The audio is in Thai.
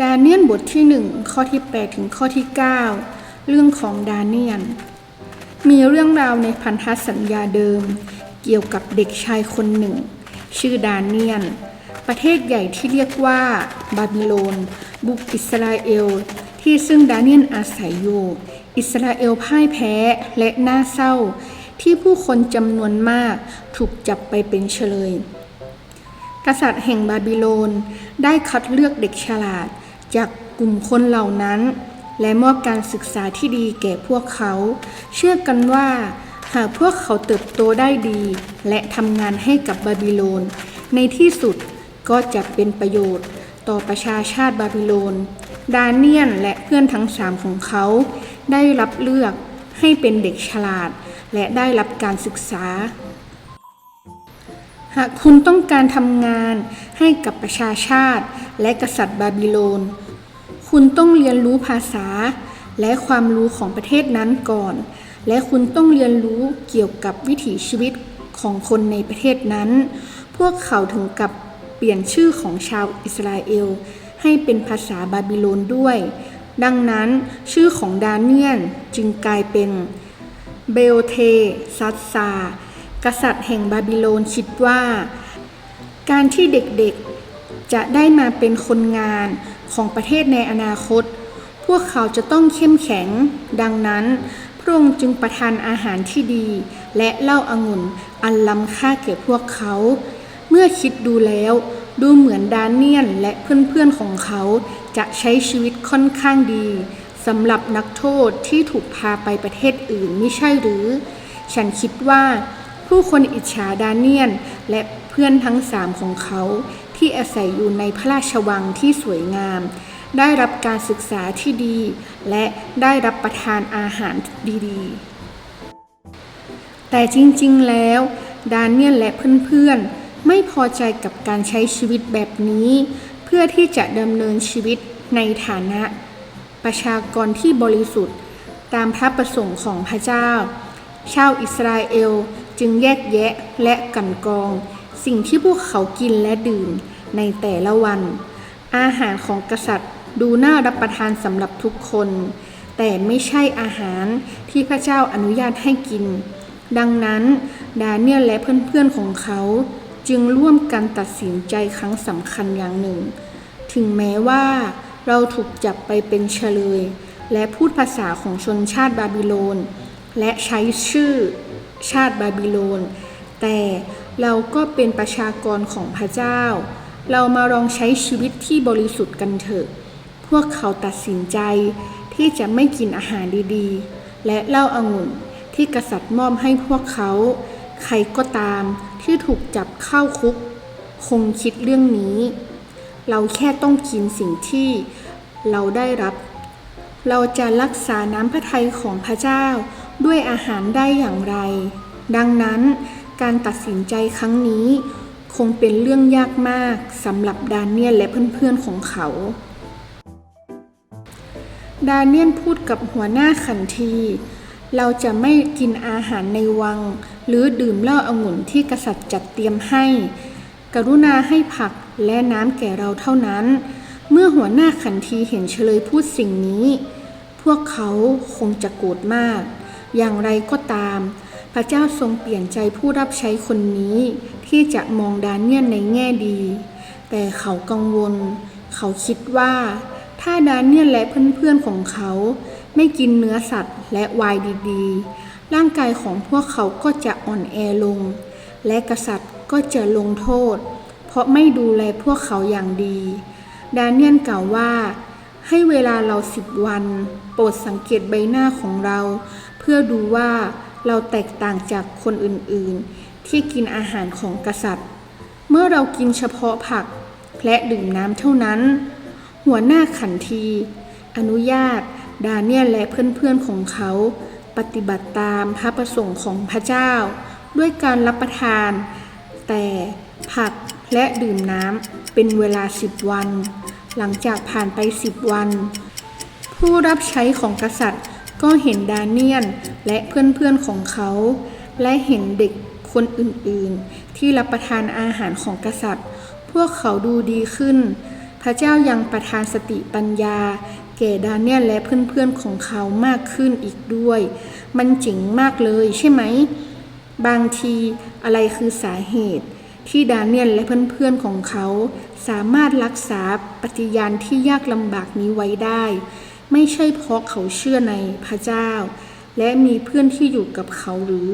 ดาเนียนบที่ 1 ข้อที่ 8 ถึงข้อที่ 9 เรื่องของดาเนียน มีเรื่องราวในพันธสัญญาเดิม เกี่ยวกับเด็กชายคนหนึ่ง ชื่อดาเนียน ประเทศใหญ่ที่เรียกว่า บาบิโลน บุกอิสราเอล ที่ซึ่งดาเนียนอาศัยอยู่ อิสราเอลพ่ายแพ้และน่าเศร้า ที่ผู้คนจำนวนมากถูกจับไปเป็นเฉลย กษัตริย์แห่งบาบิโลนได้คัดเลือกเด็กฉลาด จากกลุ่มคนเหล่านั้น และมอบการศึกษาที่ดีแก่พวกเขา เชื่อกันว่า หากพวกเขาเติบโตได้ดี และทำงานให้กับบาบิโลน ในที่สุดก็จะเป็นประโยชน์ต่อประชาชาติบาบิโลน ดาเนียนและเพื่อนทั้งสามของเขา ได้รับเลือกให้เป็นเด็กฉลาด และได้รับการศึกษา หากคุณต้องการทำงานให้กับประชาชาติ และกษัตริย์บาบิโลน คุณต้องเรียนรู้ภาษา และความรู้ของประเทศนั้นก่อน และคุณต้องเรียนรู้เกี่ยวกับวิถีชีวิตของคนในประเทศนั้น พวกเขาถึงกับเปลี่ยนชื่อของชาวอิสราเอล ให้เป็นภาษาบาบิโลนด้วย ดังนั้นชื่อของดาเนียนจึงกลายเป็นเบลเทซัสซา กษัตริย์แห่งบาบิโลนคิดว่า การที่เด็กๆ จะได้มาเป็นคนงานของประเทศในอนาคต พวกเขาจะต้องเข้มแข็ง ดังนั้น พระองค์จึงประทานอาหารที่ดี และเหล้าอางุ่นอันล้ำค่าแก่พวกเขา เมื่อคิดดูแล้วดูเหมือนดานเนียนและเพื่อนๆของเขาจะใช้ชีวิตค่อนข้างดีสำหรับนักโทษที่ถูกพาไปประเทศอื่นไม่ใช่หรือ ฉันคิดว่าผู้คนอิจฉาดานเนียนและเพื่อนทั้งสามของเขา ที่อาศัยอยู่ในพระราชวังที่สวยงาม ได้รับการศึกษาที่ดี และได้รับประทานอาหารดีๆ แต่จริงๆ แล้วดานเนียนและเพื่อนๆ ไม่พอใจกับการใช้ชีวิตแบบนี้ เพื่อที่จะดำเนินชีวิตในฐานะ ประชากรที่บริสุทธิ์ ตามพระประสงค์ของพระเจ้า ชาวอิสราเอลจึงแยกแยะและกันกอง สิ่งที่พวกเขากินและดื่ม ในแต่ละวัน อาหารของกษัตริย์ดูน่ารับประทานสำหรับทุกคน แต่ไม่ใช่อาหารที่พระเจ้าอนุญาตให้กิน ดังนั้นดาเนียลและเพื่อนๆของเขาจึงร่วมกันตัดสินใจครั้งสำคัญอย่างหนึ่ง ถึงแม้ว่าเราถูกจับไปเป็นเฉลย และพูดภาษาของชนชาติบาบิโลน และใช้ชื่อชาติบาบิโลน แต่เราก็เป็นประชากรของพระเจ้า เรามาลองใช้ชีวิตที่บริสุทธิ์กันเถอะ พวกเขาตัดสินใจที่จะไม่กินอาหารดีๆ และเหล้าอางุ่นที่กษัตริย์มอบให้พวกเขา ใครก็ตามที่ถูกจับเข้าคุก คงคิดเรื่องนี้ เราแค่ต้องกินสิ่งที่เราได้รับ เราจะรักษาน้ำพระทัยของพระเจ้าด้วยอาหารได้อย่างไร ดังนั้นการตัดสินใจครั้งนี้ คงเป็นเรื่องยากมากสำหรับดานเนียลและเพื่อนๆของเขา ดานเนียลพูดกับหัวหน้าขันที เราจะไม่กินอาหารในวัง หรือดื่มเหล้าอางุ่นที่กษัตริย์จัดเตรียมให้ กรุณาให้ผักและน้ำแก่เราเท่านั้น เมื่อหัวหน้าขันทีเห็นเฉลยพูดสิ่งนี้ พวกเขาคงจะโกรธมาก อย่างไรก็ตาม พระเจ้าทรงเปลี่ยนใจผู้รับใช้คนนี้ ที่จะมองดาเนียนในแง่ดี แต่เขากังวล เขาคิดว่า ถ้าดาเนียลและเพื่อนๆของเขา ไม่กินเนื้อสัตว์และวน์ดีๆ ร่างกายของพวกเขาก็จะอ่อนแอลง และกษัตริย์ก็จะลงโทษ เพราะไม่ดูแลพวกเขาอย่างดี ดาเนียลกล่าวว่า ให้เวลาเราสิบวัน โปรดสังเกตใบหน้าของเรา เพื่อดูว่า เราแตกต่างจากคนอื่นๆ ที่กินอาหารของกษัตริย์ เมื่อเรากินเฉพาะผักและดื่มน้ำเท่านั้น หัวหน้าขันที อนุญาต ดาเนียลและเพื่อนๆของเขา ปฏิบัติตามพระประสงค์ของพระเจ้า ด้วยการรับประทาน แต่ผักและดื่มน้ำเป็นเวลาสิบวัน หลังจากผ่านไปสิบวัน ผู้รับใช้ของกษัตริย์ก็เห็นดาเนียล และเพื่อนๆของเขา และเห็นเด็กคนอื่นๆ ที่รับประทานอาหารของกษัตริย์ พวกเขาดูดีขึ้น พระเจ้ายังประทานสติปัญญา แก่ดานเนียลและเพื่อนๆของเขามากขึ้นอีกด้วย มันเจ๋งมากเลยใช่ไหม บางทีอะไรคือสาเหตุ ที่ดานเนียลและเพื่อนๆของเขา สามารถรักษาปฏิญาณที่ยากลำบากนี้ไว้ได้ ไม่ใช่เพราะเขาเชื่อในพระเจ้า และมีเพื่อนที่อยู่กับเขาหรือ